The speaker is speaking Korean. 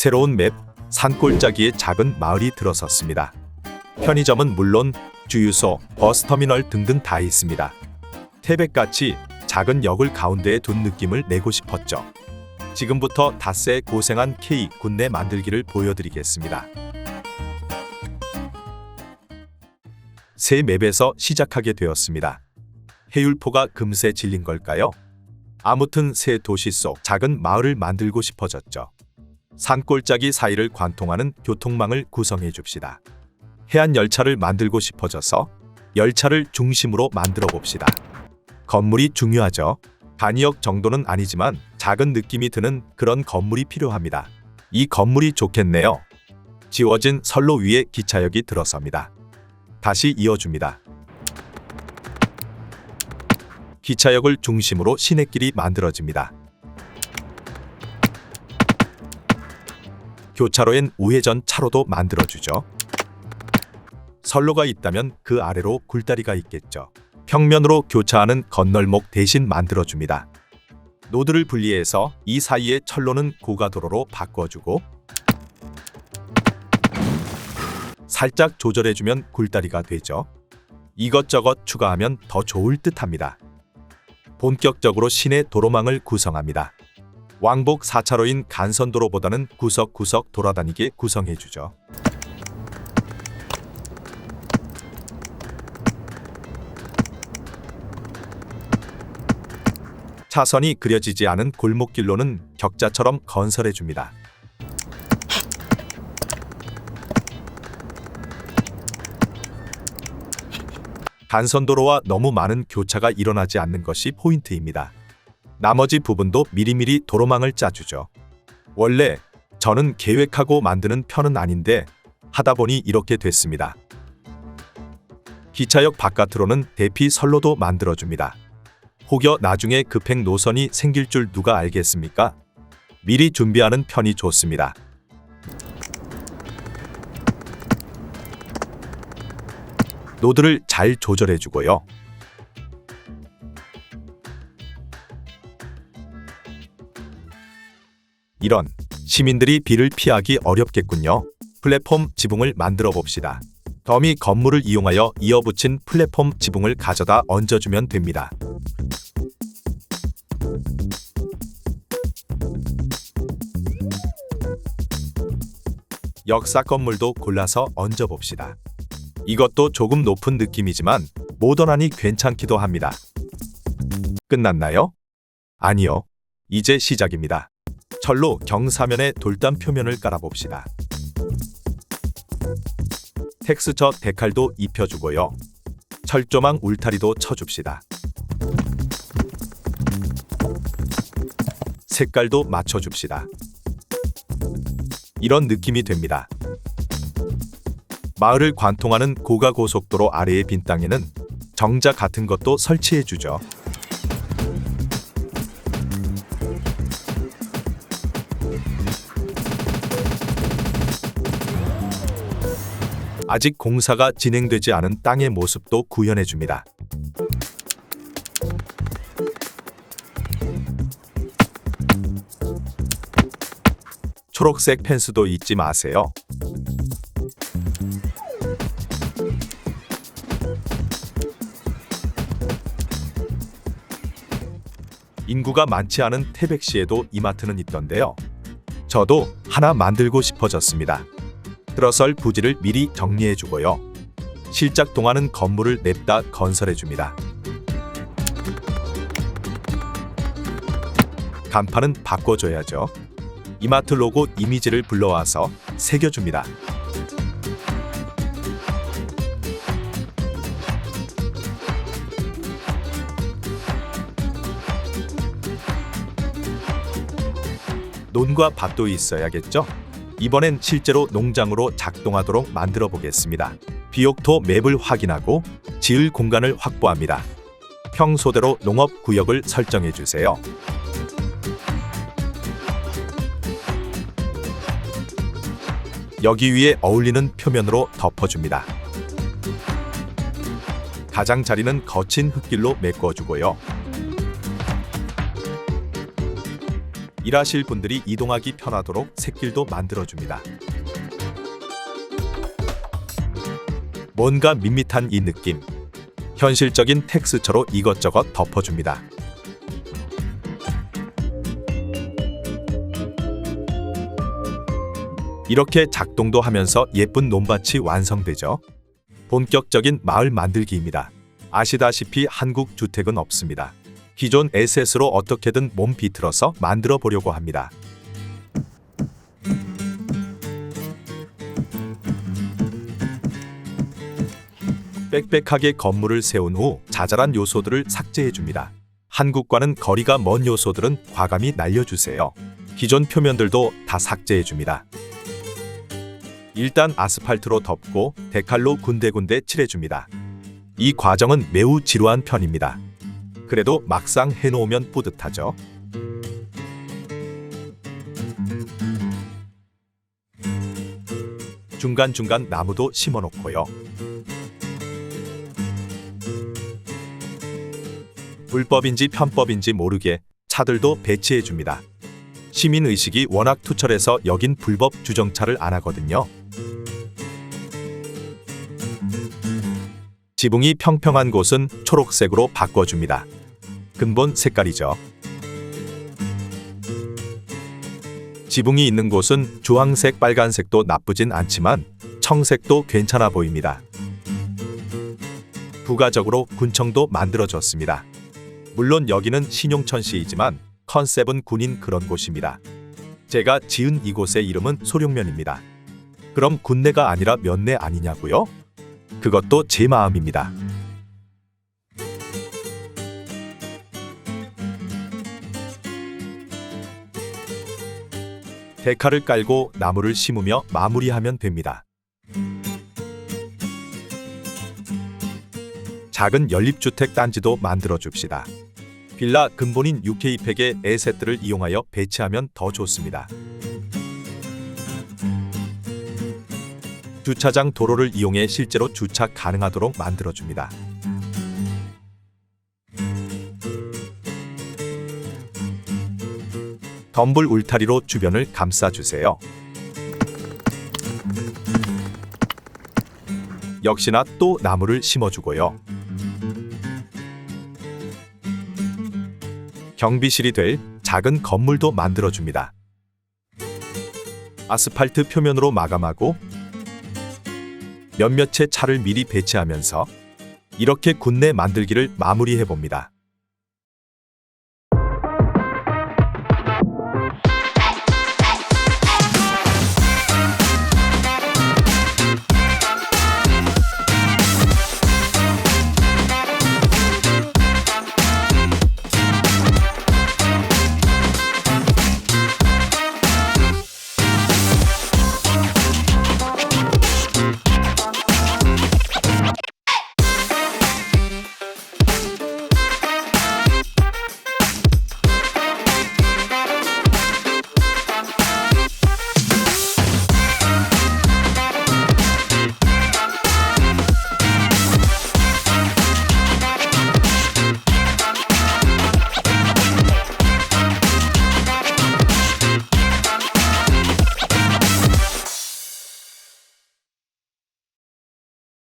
새로운 맵 산골짜기의 작은 마을이 들어섰습니다. 편의점은 물론 주유소, 버스터미널 등등 다 있습니다. 태백같이 작은 역을 가운데에 둔 느낌을 내고 싶었죠. 지금부터 닷새 고생한 K 군내 만들기를 보여드리겠습니다. 새 맵에서 시작하게 되었습니다. 해율포가 금세 질린 걸까요? 아무튼 새 도시 속 작은 마을을 만들고 싶어졌죠. 산골짜기 사이를 관통하는 교통망을 구성해 줍시다. 해안 열차를 만들고 싶어져서 열차를 중심으로 만들어 봅시다. 건물이 중요하죠. 단위역 정도는 아니지만 작은 느낌이 드는 그런 건물이 필요합니다. 이 건물이 좋겠네요. 지워진 선로 위에 기차역이 들어섭니다. 다시 이어줍니다. 기차역을 중심으로 시내길이 만들어집니다. 교차로엔 우회전 차로도 만들어주죠. 선로가 있다면 그 아래로 굴다리가 있겠죠. 평면으로 교차하는 건널목 대신 만들어줍니다. 노드를 분리해서 이 사이의 철로는 고가도로로 바꿔주고 살짝 조절해주면 굴다리가 되죠. 이것저것 추가하면 더 좋을 듯합니다. 본격적으로 시내 도로망을 구성합니다. 왕복 4차로인 간선도로보다는 구석구석 돌아다니게 구성해주죠. 차선이 그려지지 않은 골목길로는 격자처럼 건설해줍니다. 간선도로와 너무 많은 교차가 일어나지 않는 것이 포인트입니다. 나머지 부분도 미리미리 도로망을 짜주죠. 원래 저는 계획하고 만드는 편은 아닌데 하다 보니 이렇게 됐습니다. 기차역 바깥으로는 대피 선로도 만들어줍니다. 혹여 나중에 급행 노선이 생길 줄 누가 알겠습니까? 미리 준비하는 편이 좋습니다. 노드를 잘 조절해주고요. 이런 시민들이 비를 피하기 어렵겠군요. 플랫폼 지붕을 만들어 봅시다. 더미 건물을 이용하여 이어붙인 플랫폼 지붕을 가져다 얹어주면 됩니다. 역사 건물도 골라서 얹어 봅시다. 이것도 조금 높은 느낌이지만 모던하니 괜찮기도 합니다. 끝났나요? 아니요. 이제 시작입니다. 철로 경사면에 돌담 표면을 깔아봅시다. 텍스처 데칼도 입혀주고요. 철조망 울타리도 쳐줍시다. 색깔도 맞춰줍시다. 이런 느낌이 됩니다. 마을을 관통하는 고가 고속도로 아래의 빈 땅에는 정자 같은 것도 설치해주죠. 아직 공사가 진행되지 않은 땅의 모습도 구현해 줍니다. 초록색 펜스도 잊지 마세요. 인구가 많지 않은 태백시에도 이마트는 있던데요. 저도 하나 만들고 싶어졌습니다. 들어설 부지를 미리 정리해 주고요. 실작 동안은 건물을 냅다 건설해 줍니다. 간판은 바꿔줘야죠. 이마트 로고 이미지를 불러와서 새겨줍니다. 논과 밭도 있어야겠죠? 이번엔 실제로 농장으로 작동하도록 만들어 보겠습니다. 비옥토 맵을 확인하고 지을 공간을 확보합니다. 평소대로 농업 구역을 설정해 주세요. 여기 위에 어울리는 표면으로 덮어줍니다. 가장자리는 거친 흙길로 메꿔주고요. 일하실 분들이 이동하기 편하도록 샛길도 만들어줍니다. 뭔가 밋밋한 이 느낌. 현실적인 텍스처로 이것저것 덮어줍니다. 이렇게 작동도 하면서 예쁜 논밭이 완성되죠. 본격적인 마을 만들기입니다. 아시다시피 한국 주택은 없습니다. 기존 에셋으로 어떻게든 몸 비틀어서 만들어 보려고 합니다. 빽빽하게 건물을 세운 후 자잘한 요소들을 삭제해 줍니다. 한국과는 거리가 먼 요소들은 과감히 날려주세요. 기존 표면들도 다 삭제해 줍니다. 일단 아스팔트로 덮고 데칼로 군데군데 칠해줍니다. 이 과정은 매우 지루한 편입니다. 그래도 막상 해놓으면 뿌듯하죠. 중간중간 나무도 심어놓고요. 불법인지 편법인지 모르게 차들도 배치해줍니다. 시민의식이 워낙 투철해서 여긴 불법 주정차를 안 하거든요. 지붕이 평평한 곳은 초록색으로 바꿔줍니다. 근본 색깔이죠. 지붕이 있는 곳은 주황색, 빨간색도 나쁘진 않지만 청색도 괜찮아 보입니다. 부가적으로 군청도 만들어졌습니다. 물론 여기는 신용천시이지만 컨셉은 군인 그런 곳입니다. 제가 지은 이곳의 이름은 소룡면입니다. 그럼 군내가 아니라 면내 아니냐고요? 그것도 제 마음입니다. 데카를 깔고 나무를 심으며 마무리하면 됩니다. 작은 연립주택 단지도 만들어 줍시다. 빌라 근본인 UK팩의 에셋들을 이용하여 배치하면 더 좋습니다. 주차장 도로를 이용해 실제로 주차 가능하도록 만들어줍니다. 덤불 울타리로 주변을 감싸주세요. 역시나 또 나무를 심어주고요. 경비실이 될 작은 건물도 만들어줍니다. 아스팔트 표면으로 마감하고 몇몇의 차를 미리 배치하면서 이렇게 군내 만들기를 마무리해 봅니다.